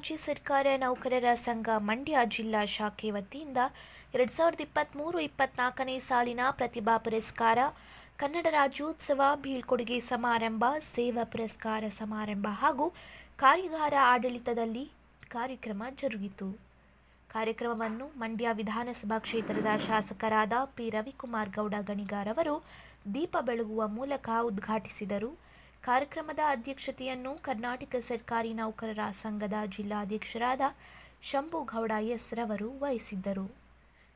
ರಾಜ್ಯ ಸರ್ಕಾರ ನೌಕರರ ಸಂಘ ಮಂಡ್ಯ ಜಿಲ್ಲಾ ಶಾಖೆ ವತಿಯಿಂದ ಎರಡ್ ಸಾವಿರದ ಇಪ್ಪತ್ತ್ಮೂರು ಇಪ್ಪತ್ನಾಲ್ಕನೇ ಸಾಲಿನ ಪ್ರತಿಭಾ ಪುರಸ್ಕಾರ, ಕನ್ನಡ ರಾಜ್ಯೋತ್ಸವ ಬೀಳ್ಕೊಡುಗೆ ಸಮಾರಂಭ, ಸೇವಾ ಪುರಸ್ಕಾರ ಸಮಾರಂಭ ಹಾಗೂ ಕಾರ್ಯಾಗಾರ ಆಡಳಿತದಲ್ಲಿ ಕಾರ್ಯಕ್ರಮ ಜರುಗಿತು. ಕಾರ್ಯಕ್ರಮವನ್ನು ಮಂಡ್ಯ ವಿಧಾನಸಭಾ ಕ್ಷೇತ್ರದ ಶಾಸಕರಾದ ಪಿ. ರವಿಕುಮಾರ್ ಗೌಡ ಗಣಿಗಾರ್ ಅವರು ದೀಪ ಬೆಳಗುವ ಮೂಲಕ ಉದ್ಘಾಟಿಸಿದರು. ಕಾರ್ಯಕ್ರಮದ ಅಧ್ಯಕ್ಷತೆಯನ್ನು ಕರ್ನಾಟಕ ಸರ್ಕಾರಿ ನೌಕರರ ಸಂಘದ ಜಿಲ್ಲಾಧ್ಯಕ್ಷರಾದ ಶಂಭು ಗೌಡ ಎಸ್ ರವರು ವಹಿಸಿದ್ದರು.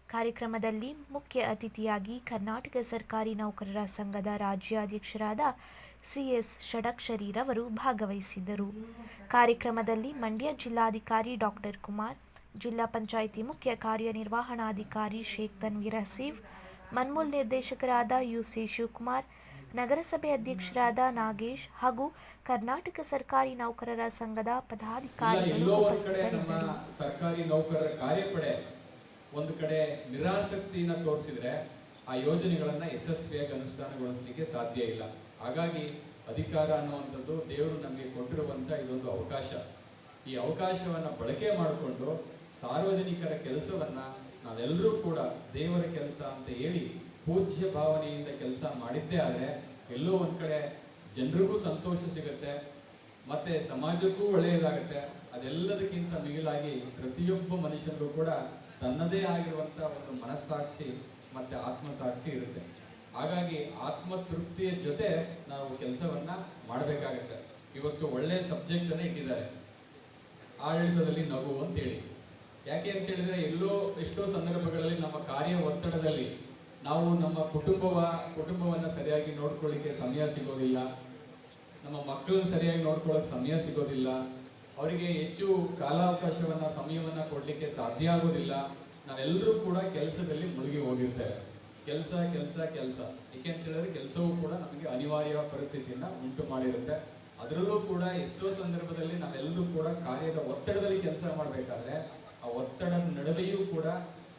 ಕಾರ್ಯಕ್ರಮದಲ್ಲಿ ಮುಖ್ಯ ಅತಿಥಿಯಾಗಿ ಕರ್ನಾಟಕ ಸರ್ಕಾರಿ ನೌಕರರ ಸಂಘದ ರಾಜ್ಯಾಧ್ಯಕ್ಷರಾದ ಸಿಎಸ್ ಷಡಕ್ಷರಿರವರು ಭಾಗವಹಿಸಿದ್ದರು. ಕಾರ್ಯಕ್ರಮದಲ್ಲಿ ಮಂಡ್ಯ ಜಿಲ್ಲಾಧಿಕಾರಿ ಡಾಕ್ಟರ್ ಕುಮಾರ್, ಜಿಲ್ಲಾ ಪಂಚಾಯಿತಿ ಮುಖ್ಯ ಕಾರ್ಯನಿರ್ವಹಣಾಧಿಕಾರಿ ಶೇಖ್ ತನ್ವೀರ್ ಹಸೀಫ್ ಮನ್ಮೂಲ್ ನಿರ್ದೇಶಕರಾದ ಯುಸಿ ಶಿವಕುಮಾರ್ ನಗರಸಭೆ ಅಧ್ಯಕ್ಷರಾದ ನಾಗೇಶ್ ಹಾಗೂ ಕರ್ನಾಟಕ ಸರ್ಕಾರಿ ನೌಕರರ ಸಂಘದ ಪದಾಧಿಕಾರಿ ಪದಾಧಿಕಾರಿಗಳು ಉಪಸ್ಥಿತರಿದ್ದರು. ಸರ್ಕಾರಿ ನೌಕರರ ಕಾರ್ಯಪಡೆ ಒಂದು ಕಡೆ ನಿರಾಸಕ್ತಿಯನ್ನ ತೋರಿಸಿದ್ರೆ ಆ ಯೋಜನೆಗಳನ್ನ ಯಶಸ್ವಿಯಾಗಿ ಅನುಷ್ಠಾನಗೊಳಿಸಲಿಕ್ಕೆ ಸಾಧ್ಯ ಇಲ್ಲ. ಹಾಗಾಗಿ ಅಧಿಕಾರ ಅನ್ನುವಂಥದ್ದು ದೇವರು ನಮಗೆ ಕೊಟ್ಟಿರುವಂತ ಇದೊಂದು ಅವಕಾಶ. ಈ ಅವಕಾಶವನ್ನ ಬಳಕೆ ಮಾಡಿಕೊಂಡು ಸಾರ್ವಜನಿಕರ ಕೆಲಸವನ್ನ ನಾವೆಲ್ಲರೂ ಕೂಡ ದೇವರ ಕೆಲಸ ಅಂತ ಹೇಳಿ ಪೂಜ್ಯ ಭಾವನೆಯಿಂದ ಕೆಲಸ ಮಾಡಿದ್ದೇ ಆದರೆ ಎಲ್ಲೋ ಒಂದು ಕಡೆ ಜನರಿಗೂ ಸಂತೋಷ ಸಿಗುತ್ತೆ, ಮತ್ತೆ ಸಮಾಜಕ್ಕೂ ಒಳ್ಳೆಯದಾಗುತ್ತೆ. ಅದೆಲ್ಲದಕ್ಕಿಂತ ಮಿಗಿಲಾಗಿ ಪ್ರತಿಯೊಬ್ಬ ಮನುಷ್ಯನಿಗೂ ಕೂಡ ತನ್ನದೇ ಆಗಿರುವಂಥ ಒಂದು ಮನಸ್ಸಾಕ್ಷಿ ಮತ್ತೆ ಆತ್ಮಸಾಕ್ಷಿ ಇರುತ್ತೆ. ಹಾಗಾಗಿ ಆತ್ಮತೃಪ್ತಿಯ ಜೊತೆ ನಾವು ಕೆಲಸವನ್ನ ಮಾಡಬೇಕಾಗತ್ತೆ. ಇವತ್ತು ಒಳ್ಳೆಯ ಸಬ್ಜೆಕ್ಟ್ ಅನ್ನೇ ಇಟ್ಟಿದ್ದಾರೆ. ಆಡಳಿತದಲ್ಲಿ ನಗು ಅಂತೇಳಿ. ಯಾಕೆ ಅಂತ ಹೇಳಿದ್ರೆ ಎಲ್ಲೋ ಎಷ್ಟೋ ಸಂದರ್ಭಗಳಲ್ಲಿ ನಮ್ಮ ಕಾರ್ಯ ಒತ್ತಡದಲ್ಲಿ ನಾವು ನಮ್ಮ ಕುಟುಂಬವ, ಕುಟುಂಬವನ್ನು ಸರಿಯಾಗಿ ನೋಡ್ಕೊಳ್ಳಿಕ್ಕೆ ಸಮಯ ಸಿಗೋದಿಲ್ಲ. ನಮ್ಮ ಮಕ್ಕಳನ್ನ ಸರಿಯಾಗಿ ನೋಡ್ಕೊಳ್ಳೋಕೆ ಸಮಯ ಸಿಗೋದಿಲ್ಲ. ಅವರಿಗೆ ಹೆಚ್ಚು ಕಾಲಾವಕಾಶವನ್ನು, ಸಮಯವನ್ನು ಕೊಡಲಿಕ್ಕೆ ಸಾಧ್ಯ ಆಗೋದಿಲ್ಲ. ನಾವೆಲ್ಲರೂ ಕೂಡ ಕೆಲಸದಲ್ಲಿ ಮುಳುಗಿ ಹೋಗಿರ್ತೇವೆ. ಕೆಲಸ ಕೆಲಸ ಕೆಲಸ. ಏಕೆ ಅಂತ ಹೇಳಿದ್ರೆ ಕೆಲಸವೂ ಕೂಡ ನಮಗೆ ಅನಿವಾರ್ಯ ಪರಿಸ್ಥಿತಿಯನ್ನು ಉಂಟು ಮಾಡಿರುತ್ತೆ. ಅದರಲ್ಲೂ ಕೂಡ ಎಷ್ಟೋ ಸಂದರ್ಭದಲ್ಲಿ ನಾವೆಲ್ಲರೂ ಕೂಡ ಕಾರ್ಯದ ಒತ್ತಡದಲ್ಲಿ ಕೆಲಸ ಮಾಡಬೇಕಾದ್ರೆ ಆ ಒತ್ತಡದ ನಡುವೆಯೂ ಕೂಡ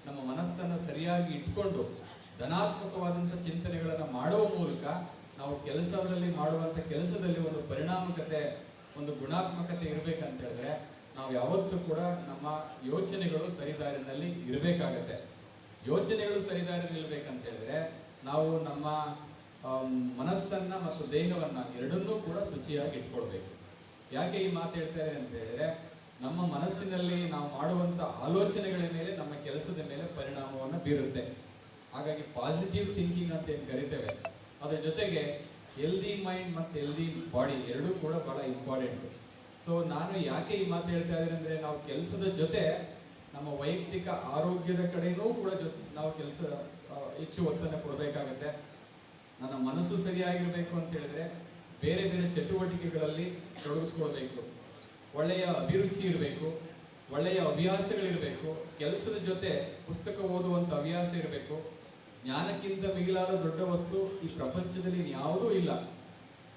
ನಮ್ಮ ಮನಸ್ಸನ್ನು ಸರಿಯಾಗಿ ಇಟ್ಕೊಂಡು ಧನಾತ್ಮಕವಾದಂಥ ಚಿಂತನೆಗಳನ್ನು ಮಾಡುವ ಮೂಲಕ ನಾವು ಕೆಲಸದಲ್ಲಿ ಮಾಡುವಂಥ ಕೆಲಸದಲ್ಲಿ ಒಂದು ಪರಿಣಾಮಕತೆ, ಒಂದು ಗುಣಾತ್ಮಕತೆ ಇರಬೇಕಂತ ಹೇಳಿದ್ರೆ ನಾವು ಯಾವತ್ತೂ ಕೂಡ ನಮ್ಮ ಯೋಚನೆಗಳು ಸರಿದಾರಿನಲ್ಲಿ ಇರಬೇಕಾಗತ್ತೆ. ಯೋಚನೆಗಳು ಸರಿದಾರಿನಲ್ಲಿ ಇರ್ಬೇಕಂತ ಹೇಳಿದ್ರೆ ನಾವು ನಮ್ಮ ಮನಸ್ಸನ್ನ ಮತ್ತು ದೇಹವನ್ನ ಎರಡನ್ನೂ ಕೂಡ ಶುಚಿಯಾಗಿ ಇಟ್ಕೊಳ್ಬೇಕು. ಯಾಕೆ ಈ ಮಾತು ಹೇಳ್ತಾರೆ ಅಂತ ಹೇಳಿದ್ರೆ ನಮ್ಮ ಮನಸ್ಸಿನಲ್ಲಿ ನಾವು ಮಾಡುವಂತ ಆಲೋಚನೆಗಳ ಮೇಲೆ, ನಮ್ಮ ಕೆಲಸದ ಮೇಲೆ ಪರಿಣಾಮವನ್ನು ಬೀರುತ್ತೆ. ಹಾಗಾಗಿ ಪಾಸಿಟಿವ್ ಥಿಂಕಿಂಗ್ ಅಂತ ಏನು ಕರಿತೇವೆ, ಅದರ ಜೊತೆಗೆ ಹೆಲ್ದಿ ಮೈಂಡ್ ಮತ್ತು ಹೆಲ್ದಿ ಬಾಡಿ ಎರಡೂ ಕೂಡ ಭಾಳ ಇಂಪಾರ್ಟೆಂಟು ಸೊ ನಾನು ಯಾಕೆ ಈ ಮಾತು ಹೇಳ್ತಾ ಇದ್ದೀನಿ ಅಂದರೆ, ನಾವು ಕೆಲಸದ ಜೊತೆ ನಮ್ಮ ವೈಯಕ್ತಿಕ ಆರೋಗ್ಯದ ಕಡೆಯೂ ಕೂಡ ಜೊ- ನಾವು ಕೆಲಸ ಹೆಚ್ಚು ಒತ್ತನ್ನು ಕೊಡಬೇಕಾಗತ್ತೆ. ನನ್ನ ಮನಸ್ಸು ಸರಿಯಾಗಿರಬೇಕು ಅಂತ ಹೇಳಿದ್ರೆ ಬೇರೆ ಬೇರೆ ಚಟುವಟಿಕೆಗಳಲ್ಲಿ ತೊಡಗಿಸ್ಕೊಳ್ಬೇಕು. ಒಳ್ಳೆಯ ಅಭಿರುಚಿ ಇರಬೇಕು, ಒಳ್ಳೆಯ ಹವ್ಯಾಸಗಳಿರಬೇಕು, ಕೆಲಸದ ಜೊತೆ ಪುಸ್ತಕ ಓದುವಂಥ ಹವ್ಯಾಸ ಇರಬೇಕು ಜ್ಞಾನಕ್ಕಿಂತ ಮಿಗಿಲಾದ ದೊಡ್ಡ ವಸ್ತು ಈ ಪ್ರಪಂಚದಲ್ಲಿ ಯಾವುದೂ ಇಲ್ಲ.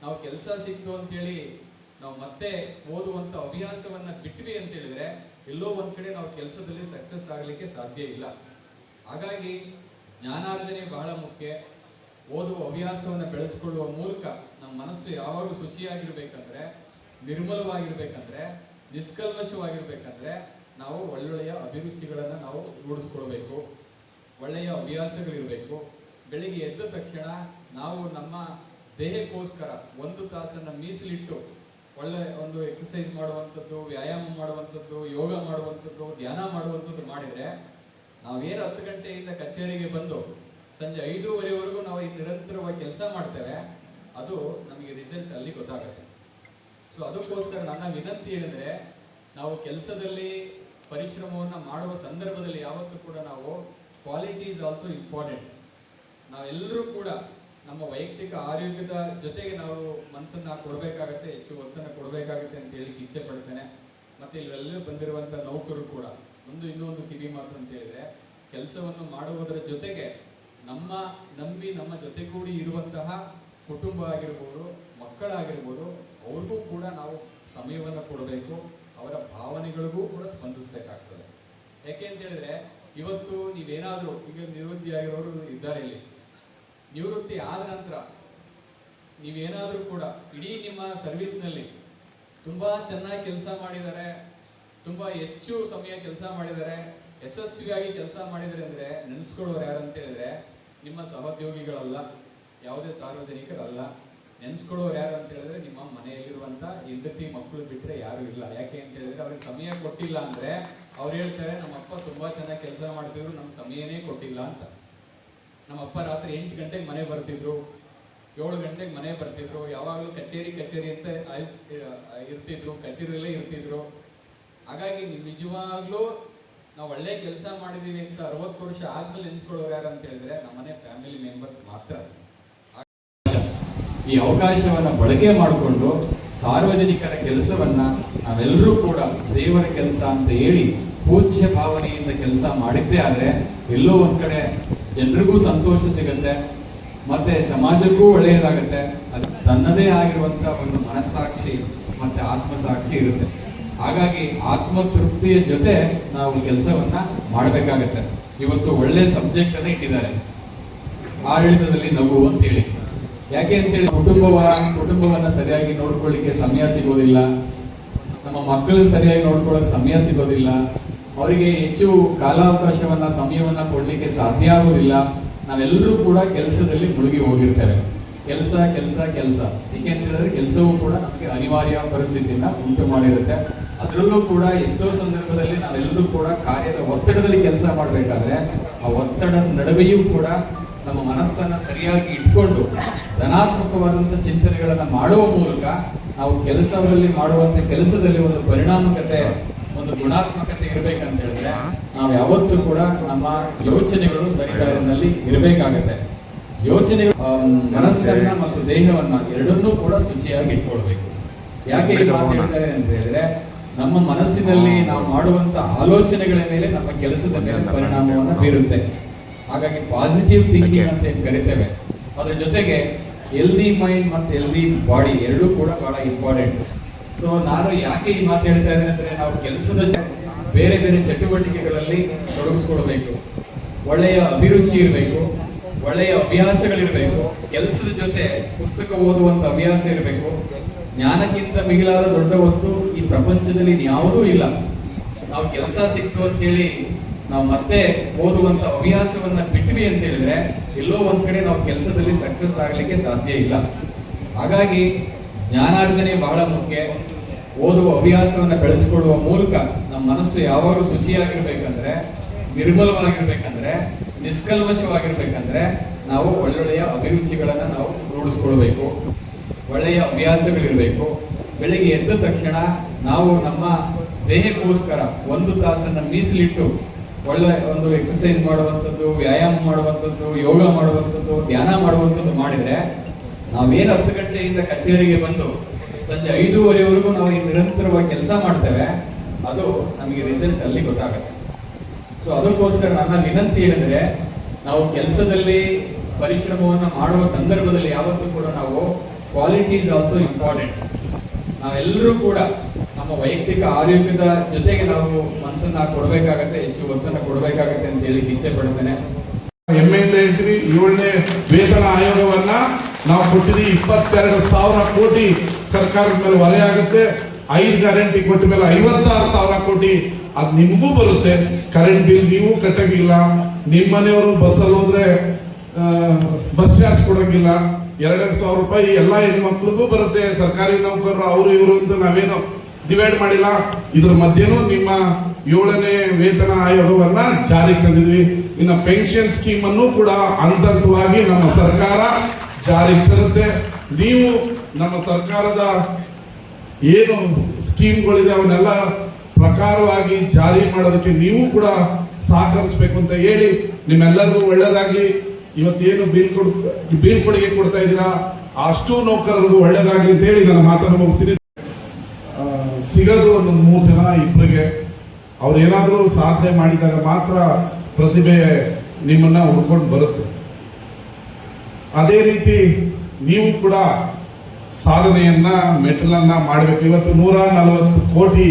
ನಾವು ಕೆಲಸ ಸಿಕ್ತು ಅಂತೇಳಿ ನಾವು ಮತ್ತೆ ಓದುವಂಥ ಅಭ್ಯಾಸವನ್ನು ಬಿಟ್ವಿ ಅಂತ ಹೇಳಿದ್ರೆ ಎಲ್ಲೋ ಒಂದು ಕಡೆ ನಾವು ಕೆಲಸದಲ್ಲಿ ಸಕ್ಸಸ್ ಆಗಲಿಕ್ಕೆ ಸಾಧ್ಯ ಇಲ್ಲ. ಹಾಗಾಗಿ ಜ್ಞಾನಾರ್ಜನೆ ಬಹಳ ಮುಖ್ಯ. ಓದುವ ಅಭ್ಯಾಸವನ್ನು ಬೆಳೆಸ್ಕೊಳ್ಳುವ ಮೂಲಕ ನಮ್ಮ ಮನಸ್ಸು ಯಾವಾಗಲೂ ಶುಚಿಯಾಗಿರ್ಬೇಕಂದ್ರೆ, ನಿರ್ಮಲವಾಗಿರ್ಬೇಕಂದ್ರೆ, ನಿಷ್ಕಲ್ಮಶವಾಗಿರ್ಬೇಕಂದ್ರೆ ನಾವು ಒಳ್ಳೊಳ್ಳೆಯ ಅಭಿರುಚಿಗಳನ್ನು ನಾವು ರೂಢಿಸ್ಕೊಳ್ಬೇಕು. ಒಳ್ಳೆಯ ಹವ್ಯಾಸಗಳಿರಬೇಕು ಬೆಳಿಗ್ಗೆ ಎದ್ದ ತಕ್ಷಣ ನಾವು ನಮ್ಮ ದೇಹಕ್ಕೋಸ್ಕರ ಒಂದು ತಾಸನ್ನು ಮೀಸಲಿಟ್ಟು ಒಳ್ಳೆ ಒಂದು ಎಕ್ಸಸೈಸ್ ಮಾಡುವಂಥದ್ದು, ವ್ಯಾಯಾಮ ಮಾಡುವಂಥದ್ದು, ಯೋಗ ಮಾಡುವಂಥದ್ದು, ಧ್ಯಾನ ಮಾಡುವಂಥದ್ದು ಮಾಡಿದರೆ ನಾವೇನು ಹತ್ತು ಗಂಟೆಯಿಂದ ಕಚೇರಿಗೆ ಬಂದು ಸಂಜೆ ಐದೂವರೆವರೆಗೂ ನಾವು ಈ ನಿರಂತರವಾಗಿ ಕೆಲಸ ಮಾಡ್ತೇವೆ, ಅದು ನಮಗೆ ರಿಸಲ್ಟ್ ಅಲ್ಲಿ ಗೊತ್ತಾಗುತ್ತೆ. ಸೊ ಅದಕ್ಕೋಸ್ಕರ ನನ್ನ ವಿನಂತಿ ಏನಂದರೆ ನಾವು ಕೆಲಸದಲ್ಲಿ ಪರಿಶ್ರಮವನ್ನು ಮಾಡುವ ಸಂದರ್ಭದಲ್ಲಿ ಯಾವತ್ತೂ ಕೂಡ ನಾವು ಕ್ವಾಲಿಟಿ ಈಸ್ ಆಲ್ಸೋ ಇಂಪಾರ್ಟೆಂಟ್ ನಾವೆಲ್ಲರೂ ಕೂಡ ನಮ್ಮ ವೈಯಕ್ತಿಕ ಆರೋಗ್ಯದ ಜೊತೆಗೆ ನಾವು ಮನಸ್ಸನ್ನು ಕೊಡಬೇಕಾಗತ್ತೆ, ಹೆಚ್ಚು ಒತ್ತನ್ನು ಕೊಡಬೇಕಾಗತ್ತೆ ಅಂತ ಹೇಳಿ ಇಚ್ಛೆ ಪಡ್ತೇನೆ. ಮತ್ತು ಇಲ್ಲೆಲ್ಲರೂ ಬಂದಿರುವಂಥ ನೌಕರು ಕೂಡ, ಒಂದು ಇನ್ನೊಂದು ಕಿವಿ ಮಾತು ಅಂತ ಹೇಳಿದರೆ, ಕೆಲಸವನ್ನು ಮಾಡುವುದರ ಜೊತೆಗೆ ನಮ್ಮ ನಂಬಿ ನಮ್ಮ ಜೊತೆಗೂಡಿ ಇರುವಂತಹ ಕುಟುಂಬ ಆಗಿರ್ಬೋದು, ಮಕ್ಕಳಾಗಿರ್ಬೋದು, ಅವ್ರಿಗೂ ಕೂಡ ನಾವು ಸಮಯವನ್ನು ಕೊಡಬೇಕು, ಅವರ ಭಾವನೆಗಳಿಗೂ ಕೂಡ ಸ್ಪಂದಿಸಬೇಕಾಗ್ತದೆ. ಯಾಕೆ ಅಂತ ಹೇಳಿದ್ರೆ ಇವತ್ತು ನೀವೇನಾದರೂ, ಈಗ ನಿವೃತ್ತಿಯಾಗಿರೋರು ಇದ್ದಾರೆ ಇಲ್ಲಿ. ನಿವೃತ್ತಿ ಆದ ನಂತರ ನೀವೇನಾದರೂ ಕೂಡ ಇಡೀ ನಿಮ್ಮ ಸರ್ವಿಸ್ನಲ್ಲಿ ತುಂಬ ಚೆನ್ನಾಗಿ ಕೆಲಸ ಮಾಡಿದ್ದಾರೆ ತುಂಬ ಹೆಚ್ಚು ಸಮಯ ಕೆಲಸ ಮಾಡಿದ್ದಾರೆ ಯಶಸ್ವಿಯಾಗಿ ಕೆಲಸ ಮಾಡಿದರೆ ಅಂದರೆ ನೆನೆಸ್ಕೊಳ್ಳೋರು ಯಾರು ಅಂತ ಹೇಳಿದ್ರೆ ನಿಮ್ಮ ಸಹೋದ್ಯೋಗಿಗಳಲ್ಲ, ಯಾವುದೇ ಸಾರ್ವಜನಿಕರಲ್ಲ. ನೆನೆಸ್ಕೊಳ್ಳೋರು ಯಾರು ಅಂತ ಹೇಳಿದ್ರೆ ನಿಮ್ಮ ಮನೆಯಲ್ಲಿರುವಂತ ಹೆಂಡತಿ ಮಕ್ಕಳು ಬಿಟ್ಟರೆ ಯಾರು ಇಲ್ಲ. ಯಾಕೆ ಅಂತ ಹೇಳಿದ್ರೆ ಅವ್ರಿಗೆ ಸಮಯ ಕೊಟ್ಟಿಲ್ಲ ಅಂದ್ರೆ ಅವ್ರು ಹೇಳ್ತಾರೆ, ನಮ್ಮಪ್ಪ ತುಂಬಾ ಚೆನ್ನಾಗಿ ಕೆಲಸ ಮಾಡ್ತಿದ್ರು, ನಮ್ಗೆ ಸಮಯನೇ ಕೊಟ್ಟಿಲ್ಲ ಅಂತ. ನಮ್ಮಪ್ಪ ರಾತ್ರಿ ಎಂಟು ಗಂಟೆಗೆ ಮನೆ ಬರ್ತಿದ್ರು, ಏಳು ಗಂಟೆಗೆ ಮನೆ ಬರ್ತಿದ್ರು, ಯಾವಾಗಲೂ ಕಚೇರಿ ಕಚೇರಿ ಅಂತ ಇರ್ತಿದ್ರು, ಕಚೇರಿಯಲ್ಲೇ ಇರ್ತಿದ್ರು. ಹಾಗಾಗಿ ನಿಜವಾಗ್ಲೂ ನಾವು ಒಳ್ಳೆ ಕೆಲಸ ಮಾಡಿದೀವಿ ಅಂತ ಅರವತ್ತು ವರ್ಷ ಆದ್ಮೇಲೆ ನೆನೆಸ್ಕೊಳ್ಳೋರು ಯಾರು ಅಂತ ಹೇಳಿದ್ರೆ ನಮ್ಮನೆ ಫ್ಯಾಮಿಲಿ ಮೆಂಬರ್ಸ್ ಮಾತ್ರ. ಈ ಅವಕಾಶವನ್ನ ಬಳಕೆ ಮಾಡಿಕೊಂಡು ಸಾರ್ವಜನಿಕರ ಕೆಲಸವನ್ನ ನಾವೆಲ್ಲರೂ ಕೂಡ ದೇವರ ಕೆಲಸ ಅಂತ ಹೇಳಿ ಪೂಜ್ಯ ಭಾವನೆಯಿಂದ ಕೆಲಸ ಮಾಡಿದ್ದೇ ಆದರೆ ಎಲ್ಲೋ ಒಂದು ಕಡೆ ಜನರಿಗೂ ಸಂತೋಷ ಸಿಗುತ್ತೆ, ಮತ್ತೆ ಸಮಾಜಕ್ಕೂ ಒಳ್ಳೆಯದಾಗುತ್ತೆ. ಅದು ತನ್ನದೇ ಆಗಿರುವಂಥ ಒಂದು ಮನಸ್ಸಾಕ್ಷಿ ಮತ್ತೆ ಆತ್ಮಸಾಕ್ಷಿ ಇರುತ್ತೆ. ಹಾಗಾಗಿ ಆತ್ಮತೃಪ್ತಿಯ ಜೊತೆ ನಾವು ಕೆಲಸವನ್ನ ಮಾಡಬೇಕಾಗತ್ತೆ. ಇವತ್ತು ಒಳ್ಳೆ ಸಬ್ಜೆಕ್ಟ್ ಇಟ್ಟಿದ್ದಾರೆ. ಆಡಳಿತದಲ್ಲಿ ನಗು ಅಂತ ಅಂತೇಳಿ ಯಾಕೆ ಅಂತೇಳಿ ಕುಟುಂಬವ, ಕುಟುಂಬವನ್ನ ಸರಿಯಾಗಿ ನೋಡ್ಕೊಳ್ಳಿಕ್ಕೆ ಸಮಯ ಸಿಗೋದಿಲ್ಲ. ನಮ್ಮ ಮಕ್ಕಳು ಸರಿಯಾಗಿ ನೋಡ್ಕೊಳ್ಳೋಕೆ ಸಮಯ ಸಿಗೋದಿಲ್ಲ. ಅವರಿಗೆ ಹೆಚ್ಚು ಕಾಲಾವಕಾಶವನ್ನ, ಸಮಯವನ್ನ ಕೊಡ್ಲಿಕ್ಕೆ ಸಾಧ್ಯ ಆಗೋದಿಲ್ಲ. ನಾವೆಲ್ಲರೂ ಕೂಡ ಕೆಲಸದಲ್ಲಿ ಮುಳುಗಿ ಹೋಗಿರ್ತೇವೆ. ಕೆಲಸ ಕೆಲಸ ಕೆಲಸ. ಯಾಕೆ ಅಂತ ಹೇಳಿದ್ರೆ ಕೆಲಸವೂ ಕೂಡ ನಮಗೆ ಅನಿವಾರ್ಯ ಪರಿಸ್ಥಿತಿಯನ್ನ ಉಂಟು ಮಾಡಿರುತ್ತೆ. ಅದರಲ್ಲೂ ಕೂಡ ಎಷ್ಟೋ ಸಂದರ್ಭದಲ್ಲಿ ನಾವೆಲ್ಲರೂ ಕೂಡ ಕಾರ್ಯದ ಒತ್ತಡದಲ್ಲಿ ಕೆಲಸ ಮಾಡಬೇಕಾದ್ರೆ ಆ ಒತ್ತಡದ ನಡುವೆಯೂ ಕೂಡ ನಮ್ಮ ಮನಸ್ಸನ್ನ ಸರಿಯಾಗಿ ಇಟ್ಕೊಂಡು ಧನಾತ್ಮಕವಾದಂಥ ಚಿಂತನೆಗಳನ್ನು ಮಾಡುವ ಮೂಲಕ ನಾವು ಕೆಲಸದಲ್ಲಿ ಮಾಡುವಂತ ಕೆಲಸದಲ್ಲಿ ಒಂದು ಪರಿಣಾಮಕತೆ, ಒಂದು ಗುಣಾತ್ಮಕತೆ ಇರಬೇಕಂತ ಹೇಳಿದ್ರೆ ನಾವು ಯಾವತ್ತೂ ಕೂಡ ನಮ್ಮ ಯೋಚನೆಗಳು ಸರಿದಾರಿನಲ್ಲಿ ಇರಬೇಕಾಗತ್ತೆ. ಯೋಚನೆ ಮನಸ್ಸನ್ನ ಮತ್ತು ದೇಹವನ್ನ ಎರಡನ್ನೂ ಕೂಡ ಶುಚಿಯಾಗಿ ಇಟ್ಕೊಳ್ಬೇಕು. ಯಾಕೆ ಈ ಹೇಳ್ತಾರೆ ಅಂತ ಹೇಳಿದ್ರೆ ನಮ್ಮ ಮನಸ್ಸಿನಲ್ಲಿ ನಾವು ಮಾಡುವಂತ ಆಲೋಚನೆಗಳ ಮೇಲೆ ನಮ್ಮ ಕೆಲಸದ ಮೇಲೆ ಪರಿಣಾಮವನ್ನು ಬೀರುತ್ತೆ. ಹಾಗಾಗಿ ಪಾಸಿಟಿವ್ ಥಿಂಕಿಂಗ್ ಅಂತ ಏನು ಕರಿತೇವೆ? ಅದ್ರ ಜೊತೆಗೆ ಎಲ್ದಿ ಮೈಂಡ್ ಮತ್ತು ಎಲ್ದಿ ಬಾಡಿ ಎರಡೂ ಕೂಡ ಬಹಳ ಇಂಪಾರ್ಟೆಂಟ್ ಸೊ ನಾನು ಯಾಕೆ ಈ ಮಾತು ಹೇಳ್ತಾ ಇದ್ದೇನೆ ಅಂದ್ರೆ ನಾವು ಕೆಲಸದ ಬೇರೆ ಬೇರೆ ಚಟುವಟಿಕೆಗಳಲ್ಲಿ ತೊಡಗಿಸ್ಕೊಳ್ಬೇಕು. ಒಳ್ಳೆಯ ಅಭಿರುಚಿ ಇರಬೇಕು ಒಳ್ಳೆಯ ಅಭ್ಯಾಸಗಳಿರಬೇಕು ಕೆಲಸದ ಜೊತೆ ಪುಸ್ತಕ ಓದುವಂತ ಅಭ್ಯಾಸ ಇರಬೇಕು. ಜ್ಞಾನಕ್ಕಿಂತ ಮಿಗಿಲಾದ ದೊಡ್ಡ ವಸ್ತು ಈ ಪ್ರಪಂಚದಲ್ಲಿ ಯಾವುದೂ ಇಲ್ಲ. ನಾವು ಕೆಲಸ ಸಿಕ್ತು ಅಂತೇಳಿ ನಾವು ಮತ್ತೆ ಓದುವಂತ ಹವ್ಯಾಸವನ್ನ ಬಿಟ್ವಿ ಅಂತ ಹೇಳಿದ್ರೆ ಎಲ್ಲೋ ಒಂದ್ ಕಡೆ ನಾವು ಕೆಲಸದಲ್ಲಿ ಸಕ್ಸಸ್ ಆಗ್ಲಿಕ್ಕೆ ಸಾಧ್ಯ ಇಲ್ಲ. ಹಾಗಾಗಿ ಜ್ಞಾನಾರ್ಜನೆ ಬಹಳ ಮುಖ್ಯ. ಓದುವ ಹವ್ಯಾಸವನ್ನ ಬೆಳೆಸಿಕೊಳ್ಳುವ ಮೂಲಕ ನಮ್ಮ ಮನಸ್ಸು ಯಾವಾಗಲೂ ಶುಚಿಯಾಗಿರ್ಬೇಕಂದ್ರೆ, ನಿರ್ಮಲವಾಗಿರ್ಬೇಕಂದ್ರೆ, ನಿಷ್ಕಲ್ಮಶವಾಗಿರ್ಬೇಕಂದ್ರೆ ನಾವು ಒಳ್ಳೊಳ್ಳೆಯ ಅಭಿರುಚಿಗಳನ್ನ ನಾವು ರೂಢಿಸ್ಕೊಳ್ಬೇಕು. ಒಳ್ಳೆಯ ಅಭ್ಯಾಸಗಳಿರ್ಬೇಕು ಬೆಳಿಗ್ಗೆ ಎದ್ದ ತಕ್ಷಣ ನಾವು ನಮ್ಮ ದೇಹಕ್ಕೋಸ್ಕರ ಒಂದು ತಾಸನ್ನ ಮೀಸಲಿಟ್ಟು ಒಳ್ಳೆ ಒಂದು ಎಕ್ಸಸೈಸ್ ಮಾಡುವಂಥದ್ದು, ವ್ಯಾಯಾಮ ಮಾಡುವಂಥದ್ದು, ಯೋಗ ಮಾಡುವಂಥದ್ದು, ಧ್ಯಾನ ಮಾಡುವಂಥದ್ದು ಮಾಡಿದ್ರೆ ನಾವೇನು ಹತ್ತು ಗಂಟೆಯಿಂದ ಕಚೇರಿಗೆ ಬಂದು ಸಂಜೆ ಐದೂವರೆವರೆಗೂ ನಾವು ಈ ನಿರಂತರವಾಗಿ ಕೆಲಸ ಮಾಡ್ತೇವೆ, ಅದು ನಮಗೆ ರಿಸಲ್ಟ್ ಅಲ್ಲಿ ಗೊತ್ತಾಗುತ್ತೆ. ಸೊ ಅದಕ್ಕೋಸ್ಕರ ನನ್ನ ವಿನಂತಿ ಏನಂದ್ರೆ, ನಾವು ಕೆಲಸದಲ್ಲಿ ಪರಿಶ್ರಮವನ್ನು ಮಾಡುವ ಸಂದರ್ಭದಲ್ಲಿ ಯಾವತ್ತೂ ಕೂಡ ನಾವು ಕ್ವಾಲಿಟಿ ಇಸ್ ಆಲ್ಸೋ ಇಂಪಾರ್ಟೆಂಟ್ ನಾವೆಲ್ಲರೂ ಕೂಡ ನಮ್ಮ ವೈಯಕ್ತಿಕ ಆರೋಗ್ಯದ ಜೊತೆಗೆ ನಾವು ಮನಸ್ಸನ್ನ ಕೊಡಬೇಕಾಗತ್ತೆ, ಹೆಚ್ಚು ಒತ್ತನ್ನ ಕೊಡಬೇಕಾಗತ್ತೆ ಅಂತ ಹೇಳಿ ಇಚ್ಛೆ ಪಡ್ತೇನೆ. ಹೆಮ್ಮೆಯಿಂದ ಹೇಳ್ತೀವಿ, ಏಳನೇ ವೇತನ ಆಯೋಗವನ್ನ ನಾವು ಕೊಟ್ಟಿದ್ವಿ ಇಪ್ಪತ್ತೆರಡು ಸಾವಿರ ಕೋಟಿ ಸರ್ಕಾರದ ಮೇಲೆ ಹೊರೆ ಆಗುತ್ತೆ. ಐದು ಗ್ಯಾರಂಟಿ ಕೊಟ್ಟ ಮೇಲೆ ಐವತ್ತಾರು ಸಾವಿರ ಕೋಟಿ ಅದು ನಿಮಗೂ ಬರುತ್ತೆ. ಕರೆಂಟ್ ಬಿಲ್ ನೀವು ಕಟ್ಟಂಗಿಲ್ಲ ನಿಮ್ಮ ಮನೆಯವರು ಬಸ್ಸಲ್ಲಿ ಹೋದ್ರೆ ಬಸ್ ಚಾರ್ಜ್ ಕೊಡಂಗಿಲ್ಲ. ಎರಡೆರಡು ಸಾವಿರ ರೂಪಾಯಿ ಎಲ್ಲ ಹೆಣ್ಮಕ್ಳಿಗೂ ಬರುತ್ತೆ, ಸರ್ಕಾರಿ ನೌಕರರು, ಅವರು, ಇವರು ಅಂತ ನಾವೇನು ಡಿವೈಡ್ ಮಾಡಿಲ್ಲ. ಇದ್ರ ಮಧ್ಯೆನೂ ನಿಮ್ಮ ಏಳನೇ ವೇತನ ಆಯೋಗವನ್ನ ಜಾರಿಗೆ ತಂದಿದ್ವಿ. ಇನ್ನು ಪೆನ್ಷನ್ ಸ್ಕೀಮ್ ಅನ್ನು ಕೂಡ ಹಂತ ಹಂತವಾಗಿ ನಮ್ಮ ಸರ್ಕಾರ ಜಾರಿಗೆ ತರುತ್ತೆ. ನೀವು ನಮ್ಮ ಸರ್ಕಾರದ ಏನು ಸ್ಕೀಮ್ಗಳಿದೆ ಅವನ್ನೆಲ್ಲ ಪ್ರಕಾರವಾಗಿ ಜಾರಿ ಮಾಡೋದಕ್ಕೆ ನೀವು ಕೂಡ ಸಹಕರಿಸಬೇಕು ಅಂತ ಹೇಳಿ ನಿಮ್ಮೆಲ್ಲರಿಗೂ ಒಳ್ಳೇದಾಗ್ಲಿ ಇವತ್ತೇನು ಬೀಳ್ಕೊಡ್ ಬೀಳ್ಕೊಡುಗೆ ಕೊಡ್ತಾ ಇದ್ದೀರಾ? ಅಷ್ಟು ನೌಕರರಿಗೂ ಒಳ್ಳೇದಾಗ್ಲಿ ಅಂತ ಹೇಳಿ ನನ್ನ ಮಾತನ್ನು ಮುಗಿಸ್ತೀನಿ. ಸಿಗೋದು ಒಂದು ಮೂರು ಜನ ಇಬ್ಬರಿಗೆ ಅವ್ರು ಏನಾದರೂ ಸಾಧನೆ ಮಾಡಿದಾಗ ಮಾತ್ರ ಪ್ರತಿಭೆ ನಿಮ್ಮನ್ನ ಹುಡ್ಕೊಂಡು ಬರುತ್ತೆ. ಅದೇ ರೀತಿ ನೀವು ಕೂಡ ಸಾಧನೆಯನ್ನ ಮೆಟಲನ್ನು ಮಾಡಬೇಕು. ಇವತ್ತು ನೂರ ನಲವತ್ತು ಕೋಟಿ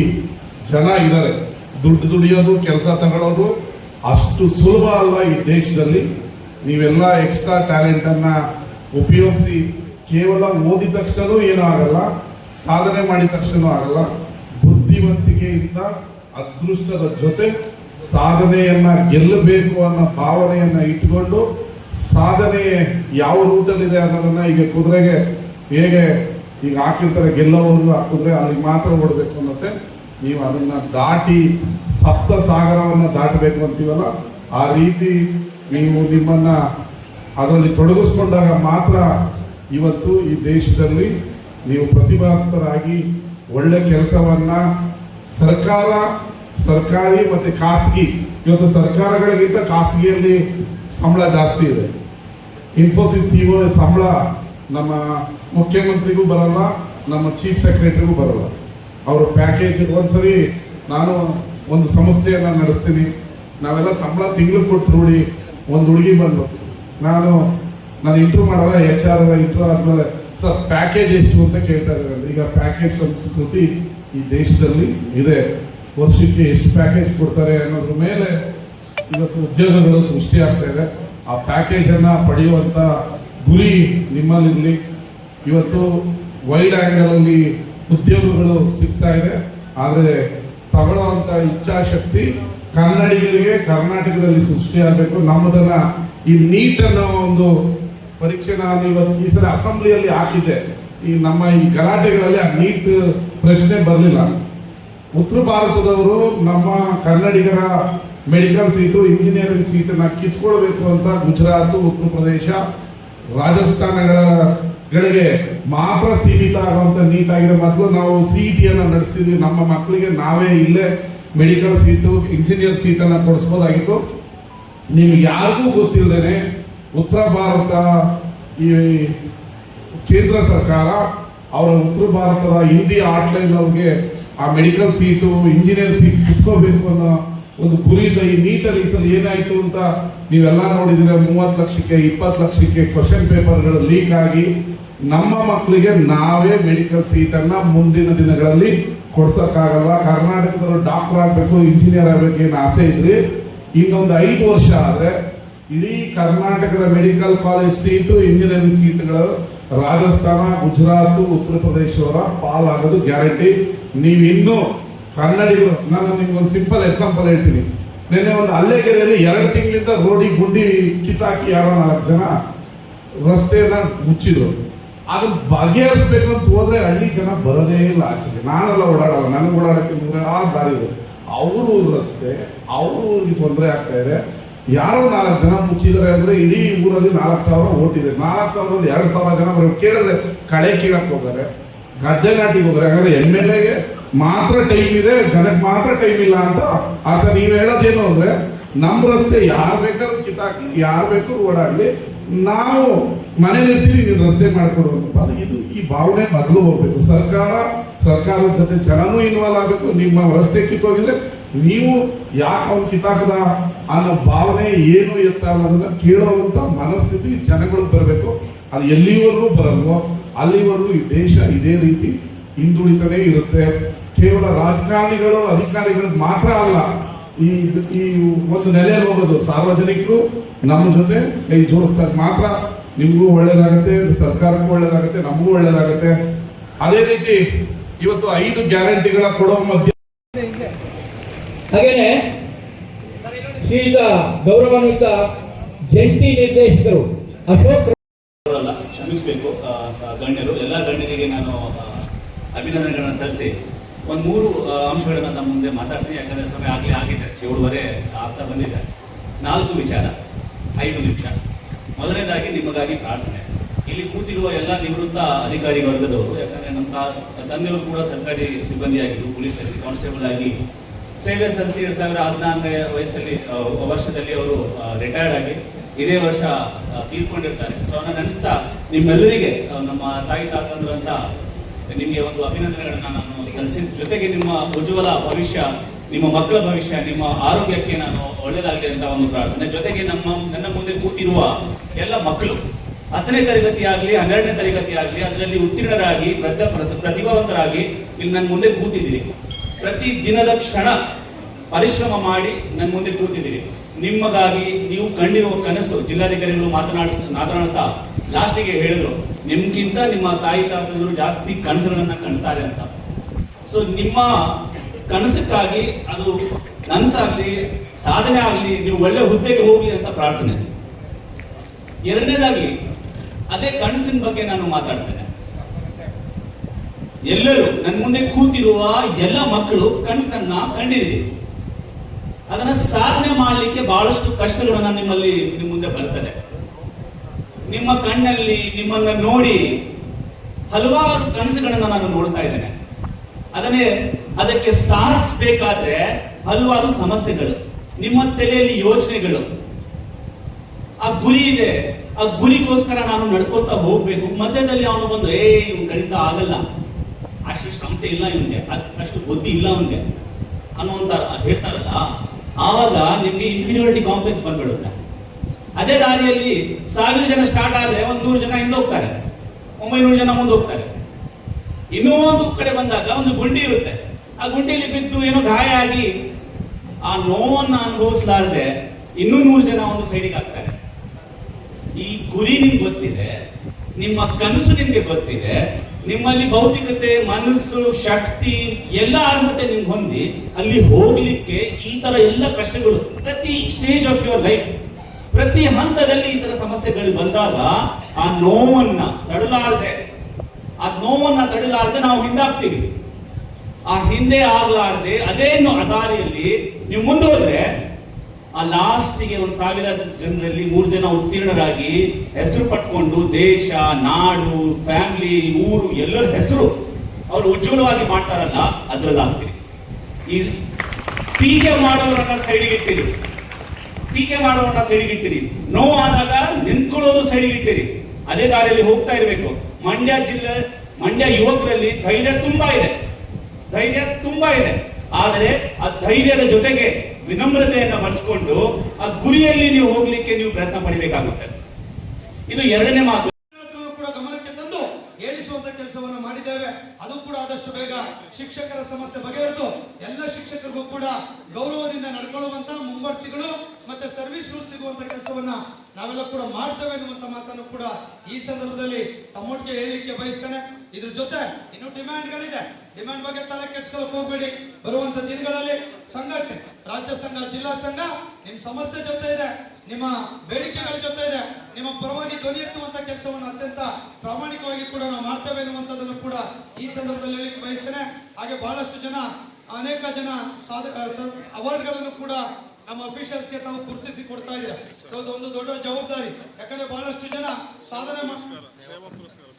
ಜನ ಇದ್ದಾರೆ. ದುಡ್ಡು ದುಡಿಯೋದು, ಕೆಲಸ ತಗೊಳ್ಳೋದು ಅಷ್ಟು ಸುಲಭ ಅಲ್ಲ ಈ ದೇಶದಲ್ಲಿ? ನೀವೆಲ್ಲ ಎಕ್ಸ್ಟ್ರಾ ಟ್ಯಾಲೆಂಟ್ ಅನ್ನ ಉಪಯೋಗಿಸಿ ಕೇವಲ ಓದಿದ ತಕ್ಷಣ ಏನೂ ಆಗಲ್ಲ, ಸಾಧನೆ ಮಾಡಿದ ತಕ್ಷಣ ಆಗಲ್ಲ. ಬುದ್ಧಿವಂತಿಕೆಯಿಂದ ಅದೃಷ್ಟದ ಜೊತೆ ಸಾಧನೆಯನ್ನ ಗೆಲ್ಲಬೇಕು ಅನ್ನೋ ಭಾವನೆಯನ್ನ ಇಟ್ಕೊಂಡು ಸಾಧನೆ ಯಾವ ರೂಟಲ್ಲಿದೆ ಅನ್ನೋದನ್ನ ಈಗ ಕುದುರೆಗೆ ಹೇಗೆ ಈಗ ಹಾಕಿರ್ತಾರೆ ಗೆಲ್ಲೋವರೆಗೂ ಆ ಕುದುರೆ ಅಲ್ಲಿಗೆ ಮಾತ್ರ ಓಡಬೇಕು ಅನ್ನತ್ತೆ ನೀವು ಅದನ್ನ ದಾಟಿ ಸಪ್ತ ಸಾಗರವನ್ನು ದಾಟಬೇಕು ಅಂತೀವಲ್ಲ, ಆ ರೀತಿ ನೀವು ನಿಮ್ಮನ್ನ ಅದರಲ್ಲಿ ತೊಡಗಿಸ್ಕೊಂಡಾಗ ಮಾತ್ರ ಇವತ್ತು ಈ ದೇಶದಲ್ಲಿ ನೀವು ಪ್ರತಿಭಾತ್ಮರಾಗಿ ಒಳ್ಳೆ ಕೆಲಸವನ್ನ ಸರ್ಕಾರ, ಸರ್ಕಾರಿ ಮತ್ತೆ ಖಾಸಗಿ. ಇವತ್ತು ಸರ್ಕಾರಗಳಿಗಿಂತ ಖಾಸಗಿಯಲ್ಲಿ ಸಂಬಳ ಜಾಸ್ತಿ ಇದೆ. ಇನ್ಫೋಸಿಸ್ ಸಿಒ ಸಂಬಳ ನಮ್ಮ ಮುಖ್ಯಮಂತ್ರಿಗೂ ಬರಲ್ಲ, ನಮ್ಮ ಚೀಫ್ ಸೆಕ್ರೆಟರಿಗೂ ಬರಲ್ಲ. ಅವರು ಪ್ಯಾಕೇಜ್ ಒಂದ್ಸರಿ ನಾನು ಒಂದು ಸಂಸ್ಥೆಯನ್ನು ನಡೆಸ್ತೀನಿ. ನಾವೆಲ್ಲ ಸಂಬಳ ತಿಂಗಳು ಕೊಟ್ಟು ನೋಡಿ ಒಂದು ಹುಡುಗಿ ಬಂದು ನಾನು ನಾನು ಇಂಟ್ರೂ ಮಾಡಲ್ಲ ಎಚ್ ಆರ್ ಇಂಟ್ರೂ ಆದಮೇಲೆ, ಸರ್ ಪ್ಯಾಕೇಜ್ ಎಷ್ಟು? ಅಂತ ಕೇಳ್ತಾ ಇದ್ದಾರೆ. ಈಗ ಪ್ಯಾಕೇಜ್ ಸಂಸ್ಕೃತಿ ಈ ದೇಶದಲ್ಲಿ ಇದೆ. ವರ್ಷಕ್ಕೆ ಎಷ್ಟು ಪ್ಯಾಕೇಜ್ ಕೊಡ್ತಾರೆ ಅನ್ನೋದ್ರ ಮೇಲೆ ಇವತ್ತು ಉದ್ಯೋಗಗಳು ಸೃಷ್ಟಿ ಆಗ್ತಾ ಇದೆ. ಆ ಪ್ಯಾಕೇಜನ್ನು ಪಡೆಯುವಂಥ ಗುರಿ ನಿಮ್ಮಲ್ಲಿರಲಿ. ಇವತ್ತು ವೈಡ್ ಆಂಗಲ್ ಅಲ್ಲಿ ಉದ್ಯೋಗಗಳು ಸಿಗ್ತಾ ಇದೆ. ಆದರೆ ತಗೊಳ್ಳುವಂತ ಇಚ್ಛಾಶಕ್ತಿ ಕನ್ನಡಿಗರಿಗೆ ಕರ್ನಾಟಕದಲ್ಲಿ ಸೃಷ್ಟಿ ಆಗಬೇಕು. ನಮ್ಮದನ್ನ ಈ ನೀಟ್ ಅನ್ನೋ ಒಂದು ಪರೀಕ್ಷೆ ನಾನು ಇವತ್ತು ಈ ಸಲ ಅಸೆಂಬ್ಲಿಯಲ್ಲಿ ಹಾಕಿದ್ದೆ. ಈ ನಮ್ಮ ಈ ಗಲಾಟೆಗಳಲ್ಲಿ ಆ ನೀಟ್ ಪ್ರಶ್ನೆ ಬರಲಿಲ್ಲ. ಉತ್ತರ ಭಾರತದವರು ನಮ್ಮ ಕನ್ನಡಿಗರ ಮೆಡಿಕಲ್ ಸೀಟು, ಇಂಜಿನಿಯರಿಂಗ್ ಸೀಟನ್ನು ಕಿತ್ಕೊಳ್ಬೇಕು ಅಂತ ಗುಜರಾತ್, ಉತ್ತರ ಪ್ರದೇಶ, ರಾಜಸ್ಥಾನಗಳಿಗೆ ಮಾತ್ರ ಸೀಮಿತ ಆಗುವಂಥ ನೀಟ್ ಆಗಿದೆ. ಮೊದಲು ನಾವು ಸಿಇಟಿಯನ್ನು ನಡೆಸ್ತಿದ್ವಿ. ನಮ್ಮ ಮಕ್ಕಳಿಗೆ ನಾವೇ ಇಲ್ಲೇ ಮೆಡಿಕಲ್ ಸೀಟು, ಇಂಜಿನಿಯರ್ ಸೀಟನ್ನು ಕೊಡಿಸ್ಬೋದಾಗಿತ್ತು. ನಿಮ್ಗೆ ಯಾರಿಗೂ ಗೊತ್ತಿಲ್ಲದೇನೆ ಉತ್ತರ ಭಾರತ ಈ ಕೇಂದ್ರ ಸರ್ಕಾರ ಅವರ ಉತ್ತರ ಭಾರತದ ಹಿಂದಿ ಆಟ್ಲೈನ್ ಅವ್ರಿಗೆ ಆ ಮೆಡಿಕಲ್ ಸೀಟು ಇಂಜಿನಿಯರ್ ಸೀಟ್ ಕುತ್ಕೋಬೇಕು ಅನ್ನೋ ಒಂದು ಗುರಿ ಇದೆ. ಈ ನೀಟಲ್ಲಿ ಈ ಸಲ ಏನಾಯ್ತು ಅಂತ ನೀವೆಲ್ಲ ನೋಡಿದ್ರೆ ಮೂವತ್ತು ಲಕ್ಷಕ್ಕೆ, ಇಪ್ಪತ್ತು ಲಕ್ಷಕ್ಕೆ ಕ್ವಶನ್ ಪೇಪರ್ಗಳು ಲೀಕ್ ಆಗಿ ನಮ್ಮ ಮಕ್ಕಳಿಗೆ ನಾವೇ ಮೆಡಿಕಲ್ ಸೀಟನ್ನು ಮುಂದಿನ ದಿನಗಳಲ್ಲಿ ಕೊಡ್ಸೋಕ್ಕಾಗಲ್ಲ ಕರ್ನಾಟಕದವರು ಡಾಕ್ಟರ್ ಆಗಬೇಕು ಇಂಜಿನಿಯರ್ ಆಗಬೇಕು ಏನು ಆಸೆ ಇದ್ರಿ? ಇನ್ನೊಂದು ಐದು ವರ್ಷ ಆದ್ರೆ ಇಡೀ ಕರ್ನಾಟಕದ ಮೆಡಿಕಲ್ ಕಾಲೇಜ್ ಸೀಟು ಇಂಜಿನಿಯರಿಂಗ್ ಸೀಟ್ಗಳು ರಾಜಸ್ಥಾನ, ಗುಜರಾತ್, ಉತ್ತರ ಪ್ರದೇಶವರ ಪಾಲಾಗೋದು ಗ್ಯಾರಂಟಿ. ನೀವು ಇನ್ನೂ ಕನ್ನಡಿಗರು, ನಾನು ನಿಮ್ಗೆ ಒಂದು ಸಿಂಪಲ್ ಎಕ್ಸಾಂಪಲ್ ಹೇಳ್ತೀನಿ. ನಿನ್ನೆ ಒಂದು ಹಲ್ಲೆಗೆರೆಯಲ್ಲಿ ಎರಡು ತಿಂಗಳಿಂದ ರೋಡಿ ಗುಂಡಿ ಕಿತ್ತಾಕಿ ಯಾರೋ ನಾಲ್ಕು ಜನ ರಸ್ತೆಯನ್ನ ಮುಚ್ಚಿದ್ರು. ಅದನ್ನ ಬಗೆಹರಿಸ್ಬೇಕು ಅಂತ ಹೋದ್ರೆ ಹಳ್ಳಿ ಜನ ಬರೋದೇ ಇಲ್ಲ ಆಚೆಗೆ. ನಾನೆಲ್ಲ ಓಡಾಡಲ್ಲ, ನನಗೆ ಓಡಾಡಕ್ಕೆ ಆ ದಾರಿ ಇದೆ. ಅವ್ರ ಊರ್ ರಸ್ತೆ, ಅವ್ರ ತೊಂದರೆ ಆಗ್ತಾ ಇದೆ. ಯಾರೋ ನಾಲ್ಕು ಜನ ಮುಚ್ಚಿದ್ದಾರೆ ಅಂದ್ರೆ ಇಡೀ ಊರಲ್ಲಿ ನಾಲ್ಕು ಸಾವಿರ ಓಟಿದೆ ನಾಲ್ಕು ಸಾವಿರದ ಎರಡು ಸಾವಿರ ಜನ ಬರೋ ಕೇಳಿದ್ರೆ ಕಳೆ ಕೀಳಕ್ಕೆ ಹೋಗ್ತಾರೆ, ಗದ್ದೆ ನಾಟಿಗೆ ಹೋದ್ರೆ ಯಾಕಂದ್ರೆ ಎಂ ಎಲ್ ಎಗೆ ಮಾತ್ರ ಟೈಮ್ ಇದೆ, ಜನಕ್ಕೆ ಮಾತ್ರ ಟೈಮ್ ಇಲ್ಲ ಅಂತ ಆತ ನೀವು ಹೇಳೋದೇನು ಅಂದ್ರೆ ನಮ್ಮ ರಸ್ತೆ ಯಾರು ಬೇಕಾದ್ರೂ ಕಿತಾಕಿ ಯಾರು ಬೇಕಾದ್ರೂ ಓಡಾಡಲಿ. ನಾವು ಮನೇಲಿ ಇರ್ತೀವಿ ನೀವು ರಸ್ತೆ ಮಾಡ್ಕೊಡು ಅದು ಇದು. ಈ ಭಾವನೆ ಮೊದಲು ಹೋಗ್ಬೇಕು. ಸರ್ಕಾರ, ಸರ್ಕಾರದ ಜೊತೆ ಜನನೂ ಇನ್ವಾಲ್ವ್ ಆಗಬೇಕು. ನಿಮ್ಮ ರಸ್ತೆ ಕಿತ್ತೋಗಿದ್ರೆ ನೀವು ಯಾಕೆ ಅವ್ನು ಕಿತ್ತಾಕದ? ಅನ್ನೋ ಭಾವನೆ ಏನು ಎತ್ತ ಅನ್ನೋದನ್ನ ಕೇಳುವಂತ ಮನಸ್ಥಿತಿ ಜನಗಳು ಬರಬೇಕು. ಅದು ಎಲ್ಲಿವರೆಗೂ ಬರಲ್ವೋ ಅಲ್ಲಿವರೆಗೂ ಈ ದೇಶ ಇದೇ ರೀತಿ ಹಿಂದುಳಿತಾನೆ ಇರುತ್ತೆ. ಕೇವಲ ರಾಜಕಾರಣಿಗಳು ಅಧಿಕಾರಿಗಳು ಮಾತ್ರ ಅಲ್ಲ, ಈ ಈ ಒಂದು ನೆಲೆಯಲ್ಲಿ ಹೋಗೋದು ಸಾರ್ವಜನಿಕರು ನಮ್ಮ ಜೊತೆ ಕೈ ಜೋಡಿಸ್ದಾಗ ಮಾತ್ರ ನಿಮಗೂ ಒಳ್ಳೇದಾಗುತ್ತೆ, ಸರ್ಕಾರಕ್ಕೂ ಒಳ್ಳೇದಾಗುತ್ತೆ, ನಮಗೂ ಒಳ್ಳೇದಾಗುತ್ತೆ. ಅದೇ ರೀತಿ ಇವತ್ತು ಐದು ಗ್ಯಾರಂಟಿಗಳ ಕೊಡೋ ಮಧ್ಯೆ ಹಾಗೇನೆ ಶ್ರೀಯುತ ಗೌರವಾನ್ವಿತ ಜಂಟಿ ನಿರ್ದೇಶಕರು ಅಶೋಕ್ ಕ್ಷಮಿಸಬೇಕು ಗಣ್ಯರು, ಎಲ್ಲ ಗಣ್ಯರಿಗೆ ನಾನು ಅಭಿನಂದನೆಗಳನ್ನು ಸಲ್ಲಿಸಿ ಒಂದು ಮೂರು ಅಂಶಗಳನ್ನು ನಮ್ಮ ಮುಂದೆ ಮಾತಾಡ್ತೀನಿ, ಯಾಕಂದ್ರೆ ಸಮಯ ಆಗಲೇ ಆಗಿದೆ, ಏಳುವರೆ ಆಗ್ತಾ ಬಂದಿದೆ. ನಾಲ್ಕು ವಿಚಾರ, ಐದು ನಿಮಿಷ. ಮೊದಲನೇದಾಗಿ ನಿಮಗಾಗಿ ಪ್ರಾರ್ಥನೆ. ಇಲ್ಲಿ ಕೂತಿರುವ ಎಲ್ಲ ನಿವೃತ್ತ ಅಧಿಕಾರಿ ವರ್ಗದವರು, ಯಾಕಂದ್ರೆ ನಮ್ಮ ತಂದೆಯವರು ಕೂಡ ಸರ್ಕಾರಿ ಸಿಬ್ಬಂದಿಯಾಗಿದ್ದು ಪೊಲೀಸಲ್ಲಿ ಕಾನ್ಸ್ಟೇಬಲ್ ಆಗಿ ಸೇವೆ ಸಲ್ಲಿಸಿ ಎರಡ್ ಸಾವಿರದ ಹದಿನಾಲ್ಕನೇ ವಯಸ್ಸಲ್ಲಿ ವರ್ಷದಲ್ಲಿ ಅವರು ರಿಟೈರ್ಡ್ ಆಗಿ ಇದೇ ವರ್ಷ ತೀರ್ಕೊಂಡಿರ್ತಾರೆ. ಸೊ ನಾನು ಅನಿಸ್ತಾ ನಿಮ್ಮೆಲ್ಲರಿಗೆ ನಮ್ಮ ತಾಯಿ ತಾತಂದ್ರಂತ ನಿಮಗೆ ಒಂದು ಅಭಿನಂದನೆಗಳನ್ನ ನಾನು ಸಲ್ಲಿಸಿ, ಜೊತೆಗೆ ನಿಮ್ಮ ಉಜ್ವಲ ಭವಿಷ್ಯ, ನಿಮ್ಮ ಮಕ್ಕಳ ಭವಿಷ್ಯ, ನಿಮ್ಮ ಆರೋಗ್ಯಕ್ಕೆ ನಾನು ಒಳ್ಳೇದಾಗಲಿ ಅಂತ ಒಂದು ಪ್ರಾರ್ಥನೆ. ಜೊತೆಗೆ ನಮ್ಮ, ನನ್ನ ಮುಂದೆ ಕೂತಿರುವ ಎಲ್ಲ ಮಕ್ಕಳು, ಹತ್ತನೇ ತರಗತಿ ಆಗಲಿ ಹನ್ನೆರಡನೇ ತರಗತಿ ಆಗಲಿ ಅದರಲ್ಲಿ ಉತ್ತೀರ್ಣರಾಗಿ ಪ್ರತ ಪ್ರತ- ಪ್ರತಿಭಾವಂತರಾಗಿ ಇಲ್ಲಿ ನನ್ನ ಮುಂದೆ ಕೂತಿದ್ದೀರಿ. ಪ್ರತಿ ದಿನದ ಕ್ಷಣ ಪರಿಶ್ರಮ ಮಾಡಿ ನನ್ನ ಮುಂದೆ ಕೂತಿದ್ದೀರಿ. ನಿಮ್ಮಗಾಗಿ ನೀವು ಕಂಡಿರುವ ಕನಸು, ಜಿಲ್ಲಾಧಿಕಾರಿಗಳು ಮಾತನಾಡ, ಮಾತನಾಡ್ತಾ ಲಾಸ್ಟಿಗೆ ಹೇಳಿದ್ರು, ನಿಮ್ಗಿಂತ ನಿಮ್ಮ ತಾಯಿ, ತಾತಂದರು ಜಾಸ್ತಿ ಕನಸುಗಳನ್ನ ಕಾಣ್ತಾರೆ ಅಂತ. ಸೊ ನಿಮ್ಮ ಕನಸಕ್ಕಾಗಿ ಅದು ಕನಸಾಗ್ಲಿ ಸಾಧನೆ ಆಗ್ಲಿ, ನೀವು ಒಳ್ಳೆ ಹುದ್ದೆಗೆ ಹೋಗ್ಲಿ ಅಂತ ಪ್ರಾರ್ಥನೆ. ಎರಡನೇದಾಗಿ, ಅದೇ ಕನಸಿನ ಬಗ್ಗೆ ನಾನು ಮಾತಾಡ್ತೇನೆ. ಎಲ್ಲರೂ ನನ್ನ ಮುಂದೆ ಕೂತಿರುವ ಎಲ್ಲ ಮಕ್ಕಳು ಕನಸನ್ನ ಕಂಡಿದ್ದೀರಿ ಅದನ್ನ ಸಾಧನೆ ಮಾಡಲಿಕ್ಕೆ ಬಹಳಷ್ಟು ಕಷ್ಟಗಳನ್ನ ನಿಮ್ಮಲ್ಲಿ ನಿಮ್ಮ ಮುಂದೆ ಬರ್ತದೆ. ನಿಮ್ಮ ಕಣ್ಣಲ್ಲಿ ನಿಮ್ಮನ್ನ ನೋಡಿ ಹಲವಾರು ಕನಸುಗಳನ್ನ ನಾನು ನೋಡ್ತಾ ಇದ್ದೇನೆ. ಅದನ್ನೇ ಅದಕ್ಕೆ ಸಾಧಿಸಬೇಕಾದ್ರೆ ಹಲವಾರು ಸಮಸ್ಯೆಗಳು, ನಿಮ್ಮ ತಲೆಯಲ್ಲಿ ಯೋಚನೆಗಳು. ಆ ಗುರಿ ಇದೆ, ಆ ಗುರಿಗೋಸ್ಕರ ನಾನು ನಡ್ಕೊತಾ ಹೋಗ್ಬೇಕು. ಮಧ್ಯದಲ್ಲಿ ಅವನು ಬಂದು ಏ ಇವ್ ಕಡಿತ ಆಗಲ್ಲ. ಅಷ್ಟು ಇಲ್ಲ ಇವನ್ಗೆ ಅಷ್ಟು ಬುದ್ಧಿ ಇಲ್ಲ ಅವನಿಗೆ ಅನ್ನುವಂತ ಹೇಳ್ತಾರಲ್ಲ, ಆವಾಗ ನಿಮ್ಗೆ ಇನ್ಫೀರಿಯಾರಿಟಿ ಕಾಂಪ್ಲೆಕ್ಸ್ ಬಂದ್ಬಿಡುತ್ತೆ. ಅದೇ ದಾರಿಯಲ್ಲಿ ಸಾವಿರ ಜನ ಸ್ಟಾರ್ಟ್ ಆದ್ರೆ ಒಂದ್ ನೂರು ಜನ ಹಿಂದೆ ಹೋಗ್ತಾರೆ, ಒಂಬೈನೂರು ಜನ ಮುಂದೆ ಹೋಗ್ತಾರೆ. ಇನ್ನೂ ಕಡೆ ಬಂದಾಗ ಒಂದು ಗುಂಡಿ ಇರುತ್ತೆ, ಆ ಗುಂಡಿಯಲ್ಲಿ ಬಿದ್ದು ಏನೋ ಗಾಯ ಆಗಿ ಆ ನೋವನ್ನ ಅನುಭವಿಸಲಾರದೆ ಇನ್ನೂ ನೂರು ಜನ ಒಂದು ಸೈಡಿಗೆ ಹಾಕ್ತಾರೆ ಈ ಗುರಿ ನಿಮ್ಗೆ ಗೊತ್ತಿದೆ, ನಿಮ್ಮ ಕನಸು ನಿಮ್ಗೆ ಗೊತ್ತಿದೆ ನಿಮ್ಮಲ್ಲಿ ಭೌತಿಕತೆ, ಮನಸ್ಸು, ಶಕ್ತಿ ಎಲ್ಲ ಅರ್ಹತೆ ನಿಮ್ಗೆ ಹೊಂದಿ ಅಲ್ಲಿ ಹೋಗ್ಲಿಕ್ಕೆ ಈ ತರ ಎಲ್ಲ ಕಷ್ಟಗಳು ಪ್ರತಿ ಸ್ಟೇಜ್ ಆಫ್ ಯುವರ್ ಲೈಫ್ ಪ್ರತಿ ಹಂತದಲ್ಲಿ ಈ ತರ ಸಮಸ್ಯೆಗಳು ಬಂದಾಗ ಆ ನೋವನ್ನ ತಡಲಾರದೆ, ಆ ನೋವನ್ನ ತಡಲಾರದೆ ನಾವು ಹಿಂದಾಗ್ತೀವಿ. ಆ ಹಿಂದೆ ಆಗ್ಲಾರ್ದೆ ಅದೇನು ಅದಾರಿಯಲ್ಲಿ ದಾರಿಯಲ್ಲಿ ನೀವು ಮುಂದೆ ಹೋದ್ರೆ ಆ ಲಾಸ್ಟಿಗೆ ಒಂದು ಸಾವಿರ ಜನರಲ್ಲಿ ಮೂರು ಜನ ಉತ್ತೀರ್ಣರಾಗಿ ಹೆಸರು ಪಟ್ಕೊಂಡು ದೇಶ, ನಾಡು ಫ್ಯಾಮಿಲಿ ಊರು ಎಲ್ಲರ ಹೆಸರು ಅವರು ಉಜ್ವಲವಾಗಿ ಮಾಡ್ತಾರಲ್ಲ, ಅದ್ರಲ್ಲಿ ಆಗ್ತೀರಿ ಈ ಟೀಕೆ ಮಾಡೋರನ್ನ ಸೈಡಿಗಿಟ್ಟಿರಿ ಟೀಕೆ ಮಾಡೋರನ್ನ ಸೈಡಿಗೆ ಇಟ್ಟಿರಿ. ಆದಾಗ ನಿಂತ್ಕೊಳ್ಳೋದು ಸೈಡಿಗಿಟ್ಟಿರಿ ಅದೇ ದಾರಿಯಲ್ಲಿ ಹೋಗ್ತಾ ಇರಬೇಕು. ಮಂಡ್ಯ ಜಿಲ್ಲೆ, ಮಂಡ್ಯ ಯುವಕರಲ್ಲಿ ಧೈರ್ಯ ತುಂಬಾ ಇದೆ. ಧೈರ್ಯ ತುಂಬಾ ಇದೆ. ಆದರೆ ಆ ಧೈರ್ಯದ ಜೊತೆಗೆ ವಿನಮ್ರತೆಯನ್ನ ಬಳಸ್ಕೊಂಡು ಆ ಗುರಿಯಲ್ಲಿ ನೀವು ಹೋಗ್ಲಿಕ್ಕೆ ನೀವು ಪ್ರಯತ್ನ ಪಡಿಬೇಕಾಗುತ್ತೆ. ಇದು ಎರಡನೇ ಮಾತು. ಕೂಡ ಗಮನಕ್ಕೆ ತಂದು ಹೇಳಿಸುವಂತ ಕೆಲಸವನ್ನ ಮಾಡಿದ್ದೇವೆ. ಅದು ಕೂಡ ಆದಷ್ಟು ಬೇಗ ಶಿಕ್ಷಕರ ಸಮಸ್ಯೆ ಬಗೆಹರಿದು ಎಲ್ಲ ಶಿಕ್ಷಕರಿಗೂ ಕೂಡ ಗೌರವದಿಂದ ನಡ್ಕೊಳ್ಳುವಂತ ಮುಂಬರ್ತಿಗಳು ಮತ್ತೆ ಸರ್ವಿಸ್ ರೂಲ್ ಸಿಗುವಂತ ಕೆಲಸವನ್ನ ನಾವೆಲ್ಲ ಕೂಡ ಮಾಡ್ತೇವೆ ಎನ್ನುವಂತ ಮಾತನ್ನು ಕೂಡ ಈ ಸಂದರ್ಭದಲ್ಲಿ ತಮ್ಮೊಟ್ಟಿಗೆ ಹೇಳಲಿಕ್ಕೆ ಬಯಸ್ತೇನೆ. ಇದ್ರ ಜೊತೆ ಇನ್ನು ಡಿಮ್ಯಾಂಡ್ಗಳಿದೆ. ಡಿಮ್ಯಾಂಡ್ ಬಗ್ಗೆ ತಲೆ ಕೆಡ್ಸ್ಕೊಳಕ್ ಹೋಗ್ಬೇಡಿ. ಬರುವಂತ ದಿನಗಳಲ್ಲಿ ಸಂಘಟನೆ, ರಾಜ್ಯ ಸಂಘ, ಜಿಲ್ಲಾ ಸಂಘ ನಿಮ್ ಸಮಸ್ಯೆ ಜೊತೆ ಇದೆ, ನಿಮ್ಮ ಬೇಡಿಕೆಗಳ ಜೊತೆ ಇದೆ, ನಿಮ್ಮ ಪರವಾಗಿ ಧ್ವನಿ ಎತ್ತುವಂತ ಕೆಲಸವನ್ನು ಅತ್ಯಂತ ಪ್ರಾಮಾಣಿಕವಾಗಿ ಕೂಡ ನಾವು ಮಾಡ್ತೇವೆ ಎನ್ನುವಂಥದ್ದನ್ನು ಕೂಡ ಈ ಸಂದರ್ಭದಲ್ಲಿ ಹೇಳಿಕ್ಕೆ ಬಯಸ್ತೇನೆ. ಹಾಗೆ ಬಹಳಷ್ಟು ಜನ, ಅನೇಕ ಜನ ಸಾಧ ಅವಾರ್ಡ್ಗಳನ್ನು ಕೂಡ ನಮ್ಮ ಅಫಿಷಿಯಲ್ಸ್ಗೆ ತಾವು ಗುರುತಿಸಿ ಕೊಡ್ತಾ ಇದ್ದೀರಾ? ಸೊ ಒಂದು ದೊಡ್ಡ ಜವಾಬ್ದಾರಿ. ಯಾಕಂದ್ರೆ ಬಹಳಷ್ಟು ಜನ ಸಾಧನೆ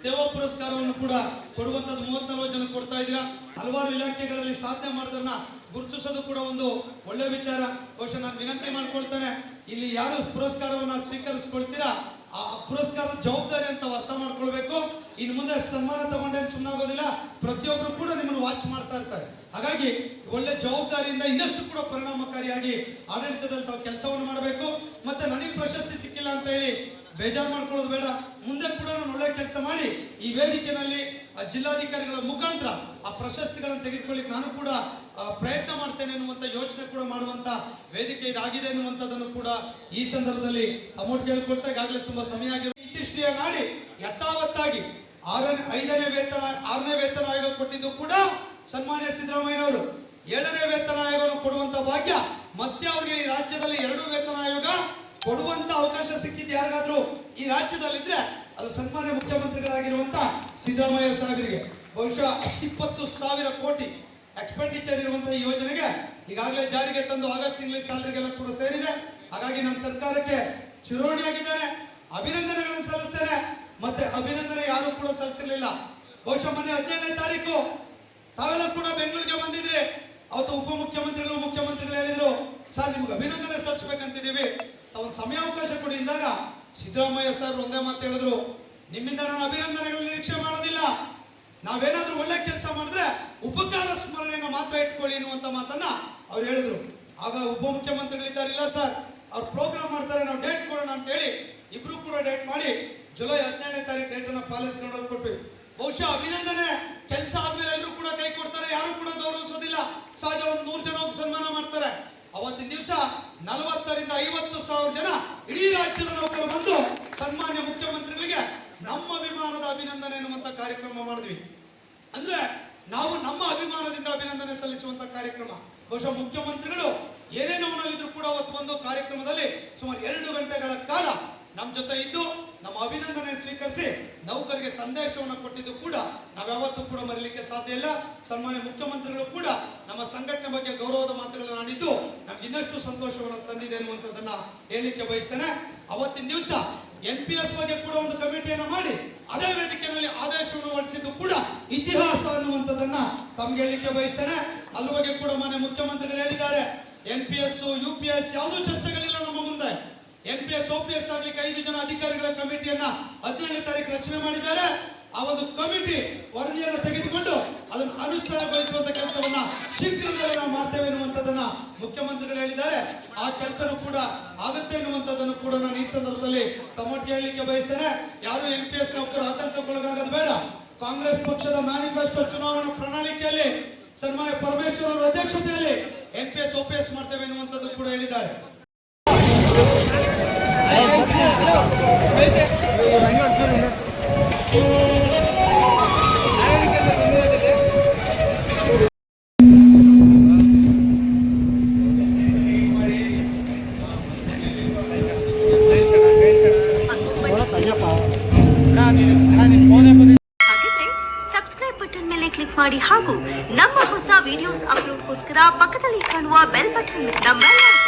ಸೇವಾ ಪುರಸ್ಕಾರವನ್ನು ಕೂಡ ಕೊಡುವಂತದ್ದು ಮೂವತ್ ನಲ್ವತ್ತು ಜನ ಕೊಡ್ತಾ ಇದೀರಾ ಹಲವಾರು ಇಲಾಖೆಗಳಲ್ಲಿ ಸಾಧನೆ ಮಾಡೋದನ್ನ ಗುರುತಿಸೋದು ಕೂಡ ಒಂದು ಒಳ್ಳೆ ವಿಚಾರ. ಬಹುಶಃ ನಾನು ವಿನಂತಿ ಮಾಡ್ಕೊಳ್ತೇನೆ. ಇಲ್ಲಿ ಯಾರು ಪುರಸ್ಕಾರವನ್ನ ಸ್ವೀಕರಿಸ್ಕೊಳ್ತೀರಾ? ಆ ಪುರಸ್ಕಾರದ ಜವಾಬ್ದಾರಿ ಅಂತ ಅರ್ಥ ಮಾಡ್ಕೊಳ್ಬೇಕು. ಇನ್ನು ಮುಂದೆ ಸನ್ಮಾನ ತಗೊಂಡೇನು ಸುಮ್ಮನಾಗೋದಿಲ್ಲ ಪ್ರತಿಯೊಬ್ರು ಕೂಡ ನಿಮ್ಮನ್ನು ವಾಚ್ ಮಾಡ್ತಾ ಇರ್ತಾರೆ. ಹಾಗಾಗಿ ಒಳ್ಳೆ ಜವಾಬ್ದಾರಿಯಿಂದ ಇನ್ನಷ್ಟು ಕೂಡ ಪರಿಣಾಮಕಾರಿಯಾಗಿ ಆಡಳಿತದಲ್ಲಿ ತಾವು ಕೆಲಸವನ್ನು ಮಾಡಬೇಕು. ಮತ್ತೆ ನನಗೆ ಪ್ರಶಸ್ತಿ ಸಿಕ್ಕಿಲ್ಲ ಅಂತ ಹೇಳಿ ಬೇಜಾರು ಮಾಡ್ಕೊಳ್ಳೋದು ಬೇಡ. ಮುಂದೆ ಕೂಡ ನಾನು ಒಳ್ಳೆ ಕೆಲಸ ಮಾಡಿ ಈ ವೇದಿಕೆಯಲ್ಲಿ ಜಿಲ್ಲಾಧಿಕಾರಿಗಳ ಮುಖಾಂತರ ಆ ಪ್ರಶಸ್ತಿಗಳನ್ನು ತೆಗೆದುಕೊಳ್ಳಿಕ್ಕೆ ನಾನು ಕೂಡ ಪ್ರಯತ್ನ ಮಾಡ್ತೇನೆ ಎನ್ನುವಂಥ ಯೋಚನೆ ಕೂಡ ಮಾಡುವಂಥ ವೇದಿಕೆ ಇದಾಗಿದೆ ಎನ್ನುವಂಥದ್ದನ್ನು ಕೂಡ ಈ ಸಂದರ್ಭದಲ್ಲಿ ತಮೋಟ್ ಕೇಳಿಕೊಳ್ತಾ ಈಗಾಗಲೇ ತುಂಬ ಸಮಯ ಆಗಿರೋ ಇತಿಶ್ರೀಯ ನಾಡಿ ಯಥಾವತ್ತಾಗಿ ಆರನೇ, ಐದನೇ ವೇತನ, ಆರನೇ ವೇತನ ಆಯೋಗ ಕೊಟ್ಟಿದ್ದು ಕೂಡ ಸನ್ಮಾನ್ಯ ಸಿದ್ದರಾಮಯ್ಯನವರು, ಏಳನೇ ವೇತನ ಆಯೋಗವನ್ನು ಕೊಡುವಂತ ಭಾಗ್ಯ, ಮತ್ತೆ ಅವರಿಗೆ ಈ ರಾಜ್ಯದಲ್ಲಿ ಎರಡು ವೇತನ ಆಯೋಗ ಕೊಡುವಂತ ಅವಕಾಶ ಸಿಕ್ಕಿದ್ದು ಯಾರಿಗಾದ್ರೂ ಈ ರಾಜ್ಯದಲ್ಲಿದ್ರೆ ಅದು ಸನ್ಮಾನ್ಯ ಮುಖ್ಯಮಂತ್ರಿಗಳಾಗಿರುವಂತ ಸಿದ್ದರಾಮಯ್ಯ ಸಾಹೇಬರಿಗೆ. ಬಹುಶಃ ಇಪ್ಪತ್ತು ಸಾವಿರ ಕೋಟಿ ಎಕ್ಸ್ಪೆಂಡಿಚರ್ ಇರುವಂತಹ ಯೋಜನೆಗೆ ಈಗಾಗಲೇ ಜಾರಿಗೆ ತಂದು ಆಗಸ್ಟ್ ತಿಂಗಳ ಸ್ಯಾಲರಿಗೆಲ್ಲ ಕೂಡ ಸೇರಿದೆ. ಹಾಗಾಗಿ ನಮ್ಮ ಸರ್ಕಾರಕ್ಕೆ ಚುರೋಣಿಯಾಗಿದ್ದಾರೆ. ಅಭಿನಂದನೆಗಳನ್ನು ಸಲ್ಲಿಸ್ತೇನೆ. ಮತ್ತೆ ಅಭಿನಂದನೆ ಯಾರು ಕೂಡ ಸಲ್ಲಿಸಿರ್ಲಿಲ್ಲ ಬಹುಶಃ ಮೊನ್ನೆ ಹದಿನೇಳನೇ ತಾರೀಕು ತಾವೆಲ್ಲ ಕೂಡ ಬೆಂಗಳೂರಿಗೆ ಬಂದಿದ್ರೆ ಅವತ್ತು ಉಪಮುಖ್ಯಮಂತ್ರಿಗಳು, ಮುಖ್ಯಮಂತ್ರಿಗಳು ಹೇಳಿದ್ರು, ಸರ್, ನಿಮ್ಗೆ ಅಭಿನಂದನೆ ಸಲ್ಲಿಸ್ಬೇಕಂತಿದ್ದೀವಿ. ಸಮಯ ಸಮಯಾವಕಾಶ ಕೊಡಿ. ಇದ್ದಾಗ ಸಿದ್ದರಾಮಯ್ಯ ಸರ್ ಒಂದೇ ಮಾತು ಹೇಳಿದ್ರು, ನಿಮ್ಮಿಂದ ನಾನು ಅಭಿನಂದನೆಗಳ ನಿರೀಕ್ಷೆ ಮಾಡೋದಿಲ್ಲ. ನಾವೇನಾದ್ರೂ ಒಳ್ಳೆ ಕೆಲಸ ಮಾಡಿದ್ರೆ ಉಪಕಾರ ಸ್ಮರಣೆಯನ್ನು ಮಾತ್ರ ಇಟ್ಕೊಳ್ಳಿ ಅನ್ನುವಂತ ಮಾತನ್ನ ಅವ್ರು ಹೇಳಿದ್ರು. ಆಗ ಉಪಮುಖ್ಯಮಂತ್ರಿಗಳಿದ್ದಾರೆ ಇಲ್ಲ ಸರ್. ಅವ್ರು ಪ್ರೋಗ್ರಾಮ್ ಮಾಡ್ತಾರೆ, ನಾವು ಡೇಟ್ ಕೊಡೋಣ ಅಂತ ಹೇಳಿ ಇಬ್ರು ಕೂಡ ಡೇಟ್ ಮಾಡಿ ಜುಲೈ ಹದಿನೇಳನೇ ತಾರೀಕು ಡೇಟನ್ನು ಪಾಲಿಸ್ಕೊಂಡು ಕೊಟ್ವಿ ಬಹುಶಃ ಅಭಿನಂದನೆ ಕೆಲಸ ಆದ್ಮೇಲೆ ಎಲ್ಲರೂ ಕೂಡ ಕೈ ಕೊಡ್ತಾರೆ, ಯಾರು ಕೂಡ ಗೌರವಿಸೋದಿಲ್ಲ. ಸಹಜ ಒಂದು ನೂರು ಜನ ಹೋಗಿ ಸನ್ಮಾನ ಮಾಡ್ತಾರೆ. ಅವತ್ತಿನ ದಿವಸ ನಲವತ್ತರಿಂದ ಐವತ್ತು ಸಾವಿರ ಜನ ಇಡೀ ರಾಜ್ಯದ ನೌಕರು ಬಂದು ಸನ್ಮಾನ್ಯ ಮುಖ್ಯಮಂತ್ರಿಗಳಿಗೆ ನಮ್ಮ ಅಭಿಮಾನದ ಅಭಿನಂದನೆ ಎನ್ನುವಂತ ಕಾರ್ಯಕ್ರಮ ಮಾಡಿದ್ವಿ. ಅಂದ್ರೆ ನಾವು ನಮ್ಮ ಅಭಿಮಾನದಿಂದ ಅಭಿನಂದನೆ ಸಲ್ಲಿಸುವಂತ ಕಾರ್ಯಕ್ರಮ. ಬಹುಶಃ ಮುಖ್ಯಮಂತ್ರಿಗಳು ಏನೇನೋ ಕೂಡ ಅವತ್ತು ಒಂದು ಕಾರ್ಯಕ್ರಮದಲ್ಲಿ ಸುಮಾರು ಎರಡು ಗಂಟೆಗಳ ಕಾಲ ನಮ್ಮ ಜೊತೆ ಇದ್ದು ನಮ್ಮ ಅಭಿನಂದನೆ ಸ್ವೀಕರಿಸಿ ನೌಕರಿಗೆ ಸಂದೇಶವನ್ನು ಕೊಟ್ಟಿದ್ದು ಕೂಡ ನಾವ್ಯಾವತ್ತೂ ಕೂಡ ಮರೀಲಿಕ್ಕೆ ಸಾಧ್ಯ ಇಲ್ಲ. ಸನ್ಮಾನ್ಯ ಮುಖ್ಯಮಂತ್ರಿಗಳು ಕೂಡ ನಮ್ಮ ಸಂಘಟನೆ ಬಗ್ಗೆ ಗೌರವದ ಮಾತುಗಳನ್ನು ಆಡಿದ್ದು ನಮ್ಗೆ ಇನ್ನಷ್ಟು ಸಂತೋಷವನ್ನು ತಂದಿದೆ ಅನ್ನುವಂಥದ್ದನ್ನ ಹೇಳಲಿಕ್ಕೆ ಬಯಸ್ತೇನೆ. ಅವತ್ತಿನ ದಿವಸ ಎನ್ ಪಿ ಎಸ್ ಬಗ್ಗೆ ಕೂಡ ಒಂದು ಕಮಿಟಿಯನ್ನು ಮಾಡಿ ಅದೇ ವೇದಿಕೆಯಲ್ಲಿ ಆದೇಶವನ್ನು ಹೊರಡಿಸಿದ್ದು ಕೂಡ ಇತಿಹಾಸ ಅನ್ನುವಂಥದ್ದನ್ನ ತಮ್ಗೆ ಹೇಳಲಿಕ್ಕೆ ಬಯಸ್ತೇನೆ. ಅದ್ರ ಬಗ್ಗೆ ಕೂಡ ಮಾನ್ಯ ಮುಖ್ಯಮಂತ್ರಿಗಳು ಹೇಳಿದ್ದಾರೆ. N P S U P S ಯಾವುದೂ ಚರ್ಚೆಗಳಿಲ್ಲ ನಮ್ಮ ಮುಂದೆ. ಎನ್ ಪಿ ಎಸ್ ಎಸ್ ಐದು ಜನ ಅಧಿಕಾರಿಗಳ ಕಮಿಟಿಯನ್ನ ಹದಿನೇಳನೇ ತಾರೀಕು ರಚನೆ ಮಾಡಿದ್ದಾರೆ. ಆ ಒಂದು ಕಮಿಟಿ ವರದಿಯನ್ನು ತೆಗೆದುಕೊಂಡು ಅದನ್ನು ಅನುಷ್ಠಾನಗೊಳಿಸುವಂತ ಕೆಲಸವನ್ನ ಶೀಘ್ರದಲ್ಲೇ ನಾವು ಮಾಡ್ತೇವೆ ಎನ್ನುವಂಥದ್ದನ್ನ ಮುಖ್ಯಮಂತ್ರಿಗಳು ಹೇಳಿದ್ದಾರೆ. ಆ ಕೆಲಸನೂ ಕೂಡ ಆಗುತ್ತೆ ಎನ್ನುವಂಥದ್ದನ್ನು ಕೂಡ ನಾನು ಈ ಸಂದರ್ಭದಲ್ಲಿ ತಮ್ಮೊಟ್ಟಿಗೆ ಹೇಳಲಿಕ್ಕೆ ಬಯಸ್ತೇನೆ. ಯಾರು ಎನ್ ಪಿ ಎಸ್ ನೌಕರು ಆತಂಕಕ್ಕೊಳಗಾಗೋದು ಬೇಡ. ಕಾಂಗ್ರೆಸ್ ಪಕ್ಷದ ಮ್ಯಾನಿಫೆಸ್ಟೋ ಚುನಾವಣಾ ಪ್ರಣಾಳಿಕೆಯಲ್ಲಿ, ಸನ್ಮಾನ್ಯ ಪರಮೇಶ್ವರ್ ಅವರ ಅಧ್ಯಕ್ಷತೆಯಲ್ಲಿ N P S O P S ಮಾಡ್ತೇವೆ ಎನ್ನುವಂಥದ್ದು ಕೂಡ ಹೇಳಿದ್ದಾರೆ. ಮಾಡಿ ಹಾಗೂ ನಮ್ಮ ಹೊಸ ವಿಡಿಯೋಸ್ ಅಪ್ಲೋಡ್ಗೋಸ್ಕರ ಪಕ್ಕದಲ್ಲಿ ಕಾಣುವ ಬೆಲ್ ಬಟನ್ ನಮ್ಮೆಲ್ಲ ವಿಡಿಯೋಗಳನ್ನ ಲೈಕ್ ಮಾಡಿ